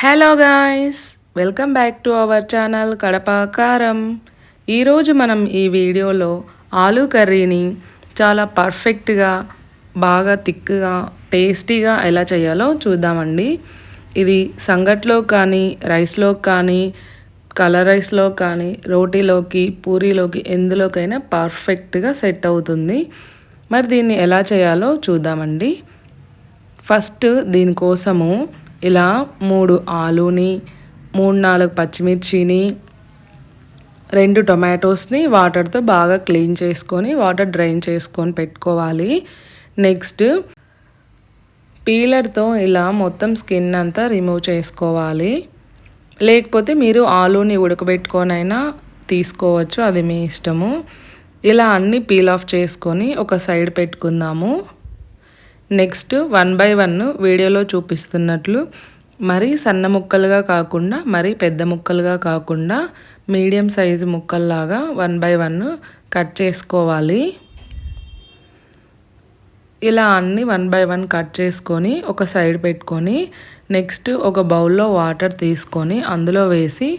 Hello guys welcome back to our channel Kadapa Karam ఈరోజు మనం ఈ వీడియోలో ఆలూ కర్రీని చాలా పర్ఫెక్ట్గా బాగా థిక్గా టేస్టీగా ఎలా చేయాలో చూద్దామండి. ఇది సంగట్లో కానీ రైస్లో కానీ కలర్ రైస్లో కానీ రోటీలోకి పూరీలోకి ఎందులోకైనా పర్ఫెక్ట్గా సెట్ అవుతుంది. మరి దీన్ని ఎలా చేయాలో చూద్దామండి. ఫస్ట్ దీనికోసము ఇలా మూడు ఆలూని మూడు నాలుగు పచ్చిమిర్చిని రెండు టొమాటోస్ని వాటర్తో బాగా క్లీన్ చేసుకొని వాటర్ డ్రైన్ చేసుకొని పెట్టుకోవాలి. నెక్స్ట్ పీలర్తో ఇలా మొత్తం స్కిన్ అంతా రిమూవ్ చేసుకోవాలి. లేకపోతే మీరు ఆలూని ఉడకబెట్టుకొనైనా తీసుకోవచ్చు అది మీ ఇష్టము. ఇలా అన్నీ పీల్ ఆఫ్ చేసుకొని ఒక సైడ్ పెట్టుకుందాము. నెక్స్ట్ వన్ బై వన్ వీడియోలో చూపిస్తున్నట్లు మరీ సన్న ముక్కలుగా కాకుండా మరీ పెద్ద ముక్కలుగా కాకుండా మీడియం సైజు ముక్కల్లాగా వన్ బై వన్ కట్ చేసుకోవాలి. ఇలా అన్ని వన్ బై వన్ కట్ చేసుకొని ఒక సైడ్ పెట్టుకొని నెక్స్ట్ ఒక బౌల్లో వాటర్ తీసుకొని అందులో వేసి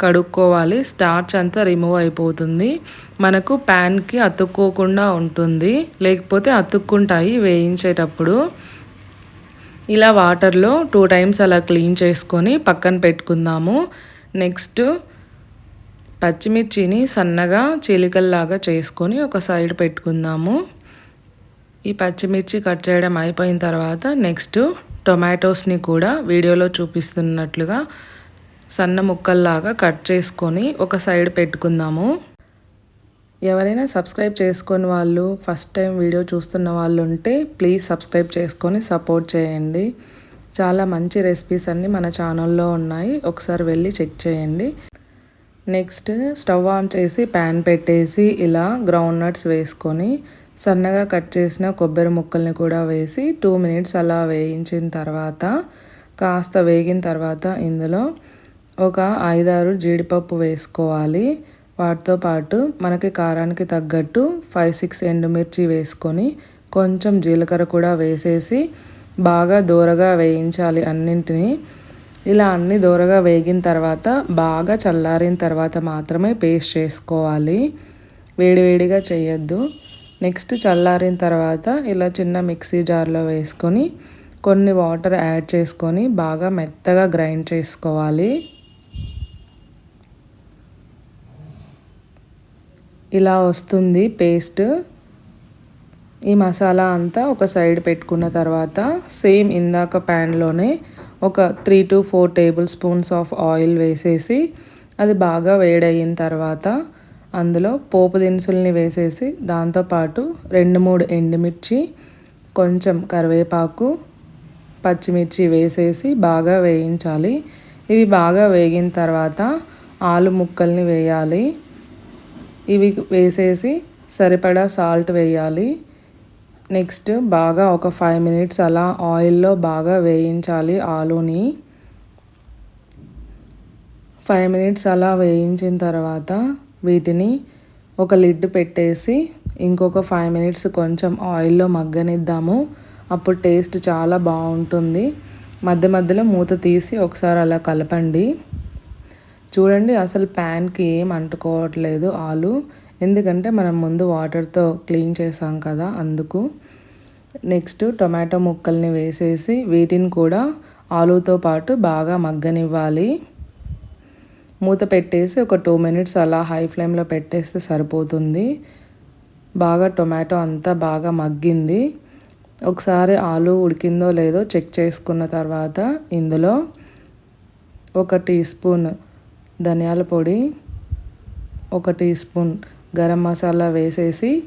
కడుక్కోవాలి. స్టార్చ్ అంతా రిమూవ్ అయిపోతుంది. మనకు ప్యాన్కి అతుక్కోకుండా ఉంటుంది. లేకపోతే అతుక్కుంటాయి వేయించేటప్పుడు. ఇలా వాటర్లో టూ టైమ్స్ అలా క్లీన్ చేసుకొని పక్కన పెట్టుకుందాము. నెక్స్ట్ పచ్చిమిర్చిని సన్నగా చీలికల్లాగా చేసుకొని ఒక సైడ్ పెట్టుకుందాము. ఈ పచ్చిమిర్చి కట్ చేయడం అయిపోయిన తర్వాత నెక్స్ట్ టొమాటోస్ని కూడా వీడియోలో చూపిస్తున్నట్లుగా సన్న ముక్కల్లాగా కట్ చేసుకొని ఒక సైడ్ పెట్టుకుందాము. ఎవరైనా సబ్స్క్రైబ్ చేసుకొని వాళ్ళు ఫస్ట్ టైం వీడియో చూస్తున్న వాళ్ళు ఉంటే ప్లీజ్ సబ్స్క్రైబ్ చేసుకొని సపోర్ట్ చేయండి. చాలా మంచి రెసిపీస్ అన్నీ మన ఛానల్లో ఉన్నాయి. ఒకసారి వెళ్ళి చెక్ చేయండి. నెక్స్ట్ స్టవ్ ఆన్ చేసి ప్యాన్ పెట్టేసి ఇలా గ్రౌండ్ నట్స్ వేసుకొని సన్నగా కట్ చేసిన కొబ్బరి ముక్కల్ని కూడా వేసి టూ మినిట్స్ అలా వేయించిన తర్వాత కాస్త వేగిన తర్వాత ఇందులో ఒక ఐదారు జీడిపప్పు వేసుకోవాలి. వాటితో పాటు మనకి కారానికి తగ్గట్టు ఫైవ్ సిక్స్ ఎండుమిర్చి వేసుకొని కొంచెం జీలకర్ర కూడా వేసేసి బాగా దూరగా వేయించాలి అన్నింటినీ. ఇలా అన్ని దూరగా వేగిన తర్వాత బాగా చల్లారిన తర్వాత మాత్రమే పేస్ట్ చేసుకోవాలి. వేడివేడిగా చేయొద్దు. నెక్స్ట్ చల్లారిన తర్వాత ఇలా చిన్న మిక్సీ జార్లో వేసుకొని కొన్ని వాటర్ యాడ్ చేసుకొని బాగా మెత్తగా గ్రైండ్ చేసుకోవాలి. ఇలా వస్తుంది పేస్ట్. ఈ మసాలా అంతా ఒక సైడ్ పెట్టుకున్న తర్వాత సేమ్ ఇందాక ప్యాన్లోనే ఒక three to four tablespoons of oil వేసేసి అది బాగా వేడయిన తర్వాత అందులో పోపు దినుసుల్ని వేసేసి దాంతోపాటు రెండు మూడు ఎండుమిర్చి కొంచెం కరివేపాకు పచ్చిమిర్చి వేసేసి బాగా వేయించాలి. ఇవి బాగా వేగిన తర్వాత ఆలు ముక్కల్ని వేయాలి. ఇవి వేసేసి సరిపడా సాల్ట్ వేయాలి. నెక్స్ట్ బాగా ఒక ఫైవ్ మినిట్స్ అలా ఆయిల్లో బాగా వేయించాలి ఆలూని. ఫైవ్ మినిట్స్ అలా వేయించిన తర్వాత వీటిని ఒక లిడ్ పెట్టేసి ఇంకొక ఫైవ్ మినిట్స్ కొంచెం ఆయిల్లో మగ్గనిద్దాము. అప్పుడు టేస్ట్ చాలా బాగుంటుంది. మధ్య మధ్యలో మూత తీసి ఒకసారి అలా కలపండి. చూడండి అసలు ప్యాన్కి ఏం అంటుకోవట్లేదు ఆలు. ఎందుకంటే మనం ముందు వాటర్తో క్లీన్ చేసాం కదా అందుకు. నెక్స్ట్ టొమాటో ముక్కల్ని వేసేసి వీటిని కూడా ఆలుతో పాటు బాగా మగ్గనివ్వాలి. మూత పెట్టేసి ఒక టూ మినిట్స్ అలా హై ఫ్లేమ్లో పెట్టేస్తే సరిపోతుంది. బాగా టొమాటో అంతా బాగా మగ్గింది. ఒకసారి ఆలు ఉడికిందో లేదో చెక్ చేసుకున్న తర్వాత ఇందులో ఒక టీ స్పూన్ ధనియాల పొడి ఒక టీ స్పూన్ గరం మసాలా వేసేసి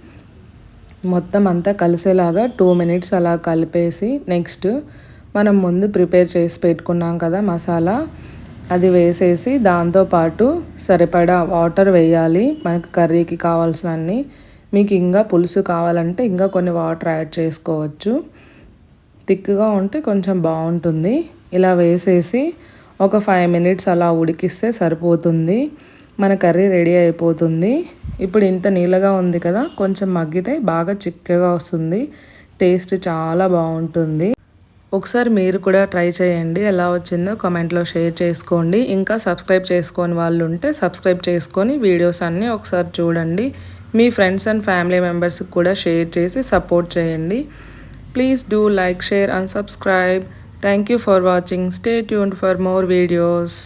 మొత్తం అంతా కలిసేలాగా టూ మినిట్స్ అలా కలిపేసి నెక్స్ట్ మనం ముందు ప్రిపేర్ చేసి పెట్టుకున్నాం కదా మసాలా అది వేసేసి దాంతోపాటు సరిపడా వాటర్ వేయాలి. మనకు కర్రీకి కావాల్సినన్ని మీకు ఇంకా పులుసు కావాలంటే ఇంకా కొన్ని వాటర్ యాడ్ చేసుకోవచ్చు. థిక్గా ఉంటే కొంచెం బాగుంటుంది. ఇలా వేసేసి ఒక ఫైవ్ మినిట్స్ అలా ఉడికిస్తే సరిపోతుంది. మన కర్రీ రెడీ అయిపోతుంది. ఇప్పుడు ఇంత నీళ్ళగా ఉంది కదా కొంచెం మగ్గితే బాగా చిక్కగా వస్తుంది. టేస్ట్ చాలా బాగుంటుంది. ఒకసారి మీరు కూడా ట్రై చేయండి. ఎలా వచ్చిందో కమెంట్లో షేర్ చేసుకోండి. ఇంకా సబ్స్క్రైబ్ చేసుకొని వాళ్ళు ఉంటే సబ్స్క్రైబ్ చేసుకొని వీడియోస్ అన్నీ ఒకసారి చూడండి. మీ ఫ్రెండ్స్ అండ్ ఫ్యామిలీ మెంబర్స్కి కూడా షేర్ చేసి సపోర్ట్ చేయండి. Please do like share and subscribe Thank you for watching. Stay tuned for more videos.